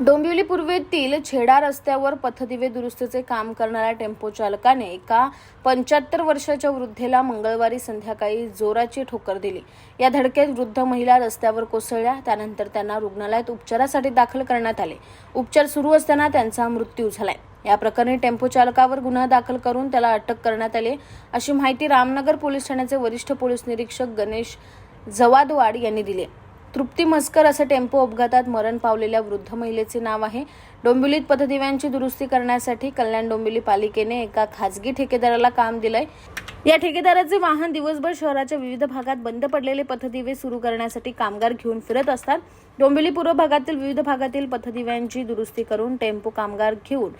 डोंबिवली पूर्वेतील छेडा रस्त्यावर पथदिवे दुरुस्तीचे काम करणाऱ्या टेम्पो चालकाने एका पंच्याहत्तर वर्षाच्या वृद्धेला मंगळवारी संध्याकाळी जोराची ठोकर दिली. या धडकेत वृद्ध महिला रस्त्यावर कोसळल्या त्यानंतर त्यांना रुग्णालयात उपचारासाठी दाखल करण्यात आले. उपचार सुरू असताना त्यांचा मृत्यू झालाय. या प्रकरणी टेम्पो चालकावर गुन्हा दाखल करून त्याला अटक करण्यात आली अशी माहिती रामनगर पोलीस ठाण्याचे वरिष्ठ पोलीस निरीक्षक गणेश जवादवाड यांनी दिली तृप्ती मस्कर असं टेम्पो अपघातात मरण पावलेल्या वृद्ध महिलेचे नाव आहे. डोंबिवलीत पथदिव्यांची दुरुस्ती करण्यासाठी कल्याण डोंबिवली पालिकेने एका खासगी ठेकेदाराला काम दिलंय. या ठेकेदाराचे वाहन दिवसभर शहराच्या विविध भागात बंद पडलेले पथदिवे सुरू करण्यासाठी कामगार घेऊन फिरत असतात. डोंबिवली पूर्व भागातील विविध भागातील पथदिव्यांची दुरुस्ती करून टेम्पो कामगार घेऊन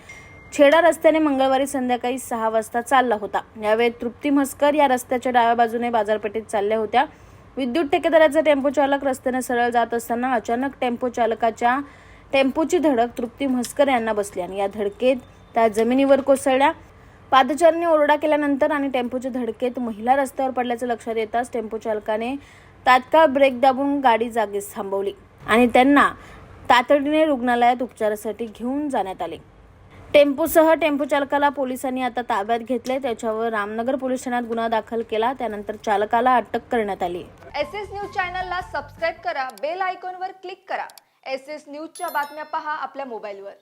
छेडा रस्त्याने मंगळवारी संध्याकाळी सहा वाजता चालला होता. यावेळी तृप्ती म्हस्कर या रस्त्याच्या डाव्या बाजूने बाजारपेठेत चालल्या होत्या. विद्युत ठेकेदाराचा टेम्पो चालक रस्त्याने सरळ जात असताना अचानक टेम्पो चालकाच्या टेम्पोची धडक तृप्ती म्हस्कर यांना बसली आणि या धडकेत त्या जमिनीवर कोसळल्या. पादचाऱ्यांनी ओरडा केल्यानंतर आणि टेम्पोच्या धडकेत महिला रस्त्यावर पडल्याचं लक्षात येताच टेम्पो चालकाने तात्काळ ब्रेक दाबून गाडी जागीच थांबवली आणि त्यांना तातडीने रुग्णालयात उपचारासाठी घेऊन जाण्यात आले. टेम्पोसह टेम्पो चालकाला पोलिसांनी आता ताब्यात घेतले त्याच्यावर रामनगर पोलीस ठाण्यात गुन्हा दाखल केला. त्यानंतर चालकाला अटक करण्यात आली. एस एस न्यूज चॅनलला सबस्क्राईब करा बेल आयकॉनवर क्लिक करा. एस एस न्यूजच्या बातम्या पहा आपल्या मोबाईलवर.